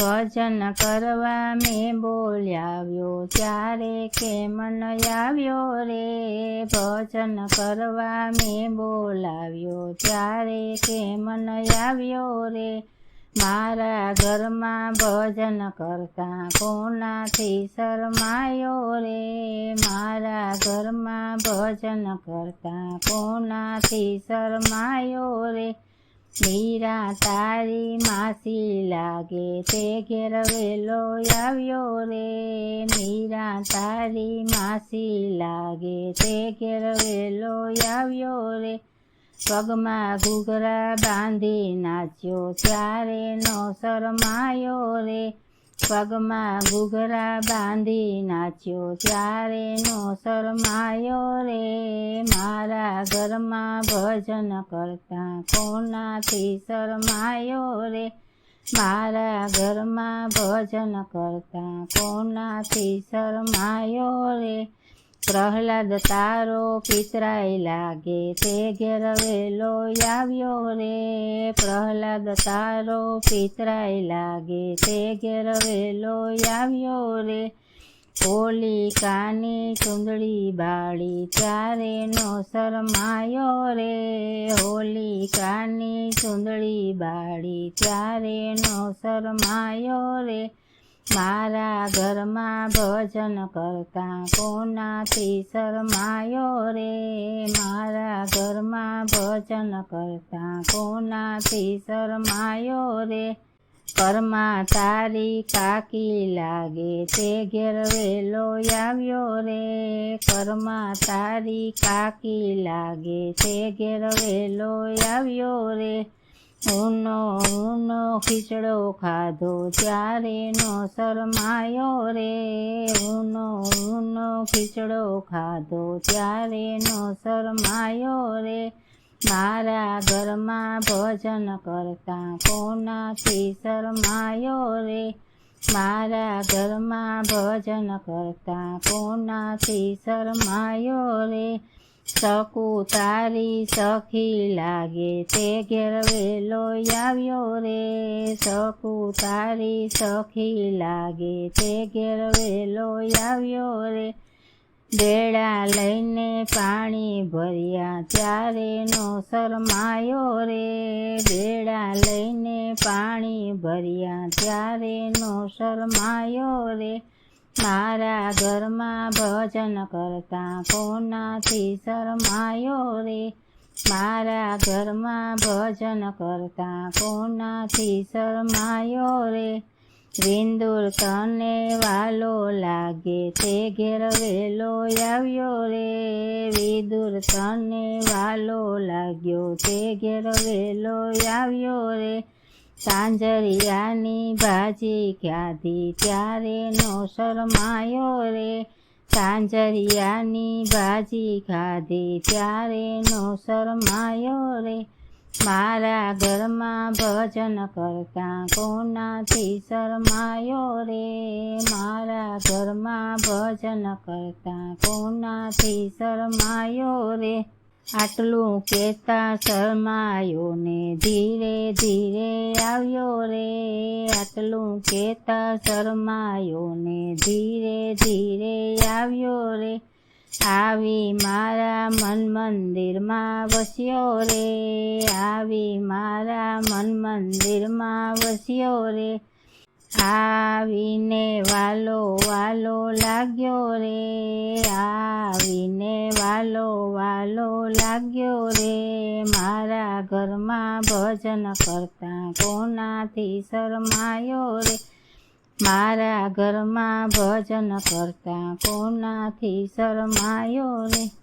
ભજન કરવા મેં બોલ્યાવ્યો ત્યારે કેમ ન આવ્યો રે? ભજન કરવા મેં બોલાવ્યો ત્યારે કેમ ન આવ્યો રે? મારા ઘરમાં ભજન કરતા કોનાથી શરમાયો રે? મારા ઘરમાં ભજન કરતા કોનાથી શરમાયો રે? મીરા તારી માસી લાગે તે ઘેર વેલો આવ્યો રે. મીરા તારી માસી લાગે તે ઘેર વેલો આવ્યો રે. પગમાં ઘૂઘરા બાંધી નાચ્યો, ત્યારે નો શરમાયો રે. પગમાં ઘૂઘરા બાંધી નાચ્યો ત્યારે નો શરમાયો રે? મારા ઘરમાં ભજન કરતા કોનાથી શરમાયો રે? મારા ઘરમાં ભજન કરતા કોનાથી શરમાયો રે? પ્રહલાદ તારો પિતરાય લાગે તે ઘેર વેલો આવ્યો રે પ્રહલાદ તારો પિતરાય લાગે તે ઘેર વેલો આવ્યો રે ઓલી કાની ચુંદડી બાળી ત્યારે નો શરમાયો રે. હોલી કાની ચુંદડી બાળી ત્યારે નો શરમાયો રે. મારા ઘરમાં ભજન કરતા કોનાથી શરમાયો રે? મારા ઘરમાં ભજન કરતા કોનાથી શરમાયો રે? ઘરમાં તારી કાકી લાગે તે ઘેર વેલો આવ્યો રે. ઘરમાં તારી કાકી લાગે તે ઘેર વેલો આવ્યો રે. ઊનો ઊનો ખીચડો ખાધો. ત્યારે નો શરમાયો રે? ઊનો ઊનો ખીચડો ખાધો. ત્યારે નો શરમાયો રે? મારા ઘરમાં ભજન કરતા કોનાથી શરમાયો રે? મારા ઘરમાં ભજન કરતા કોનાથી શરમાયો રે? શકુ તારી સખી લાગે તે ઘેર વેલો આવ્યો રે. શકુ તારી સખી લાગે તે ઘેર વેલો આવ્યો રે. બેડા લઈને પાણી ભર્યા ત્યારે નો શરમાયો રે. બેડા લઈને પાણી ભર્યા ત્યારે નો શરમાયો રે. મારા ઘરમાં ભજન કરતા કોનાથી શરમાયો રે? મારા ઘરમાં ભજન કરતા કોનાથી શરમાયો રે? વિંદુર તને વાલો લાગે, તે ઘેર વેલો આવ્યો રે. વિદુર તને વાલો લાગ્યો, તે ઘેર વેલો આવ્યો રે. સાંજરિયાની ભાજી ક્યાંથી ત્યારે નો શરમાયો રે. સાંજરિયાની ભાજી ખાધી ત્યારે નો શરમાયો રે. મારા ઘરમાં ભજન કરતા કોનાથી શરમાયો રે? મારા ઘરમાં ભજન કરતા કોનાથી શરમાયો રે? આટલું કહેતા શરમાયો ને ધીરે ધીરે આવ્યો રે. આટલું કહેતા શરમાયો ને ધીરે ધીરે આવ્યો રે. આવી મારા મન મંદિરમાં વસ્યો રે. આવી મારા મન મંદિરમાં વસ્યો રે. આવીને વાલો વાલો લાગ્યો રે. આવીને વાલો લાગ્યો રે મારા ઘરમાં ભજન કરતા કોનાથી શરમાયો રે? મારા ઘરમાં ભજન કરતા કોનાથી શરમાયો રે?